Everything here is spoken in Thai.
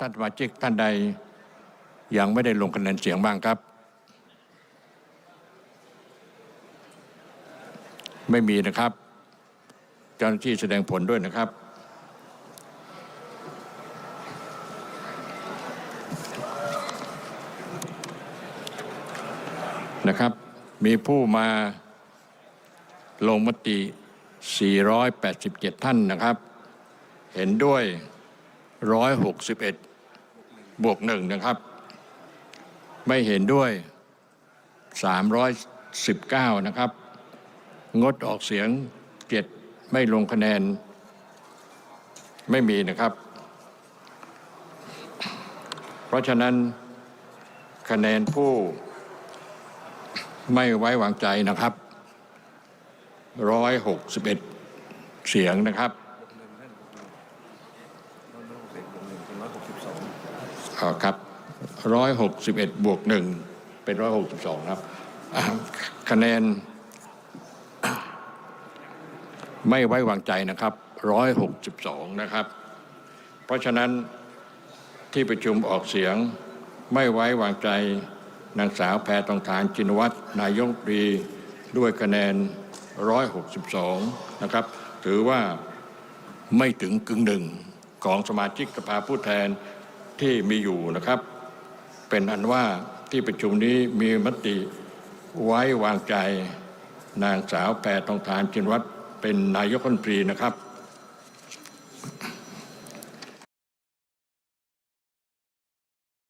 ท่านสมาชิกท่านใดยังไม่ได้ลงคะแนนเสียงบ้างครับ ไม่มีนะครับ เจ้าหน้าที่แสดงผลด้วยนะครับ นะครับ มีผู้มาลงมติ 487 ท่านนะครับ เห็นด้วย 161 บวกหนึ่งนะครับ ไม่เห็นด้วย 319 นะครับ งดออกเสียงเจ็ดไม่ลงคะแนน ไม่มีนะครับ เพราะฉะนั้นคะแนนผู้ไม่ไว้วางใจนะครับ 161 เสียงนะครับ อ๋อครับร้อยหกสิบเอ็ดบวกหนึ่งเป็นร้อยหกสิบสองครับคะแนน ไม่ไว้วางใจนะครับร้อยหกสิบสองนะครับ เพราะฉะนั้นที่ประชุมออกเสียงไม่ไว้วางใจนางสาวแพทองทานจินวัตรนายกรัฐมนตรีด้วยคะแนน 162 นะครับ ถือว่าไม่ถึงกึ่งหนึ่งของสมาชิกสภาผู้แทน ที่มีอยู่นะครับ เป็นอันว่าที่ประชุมนี้มีมติไว้วางใจ นางสาวแพทองทานจินวัตรเป็นนายกรัฐมนตรีนะครับ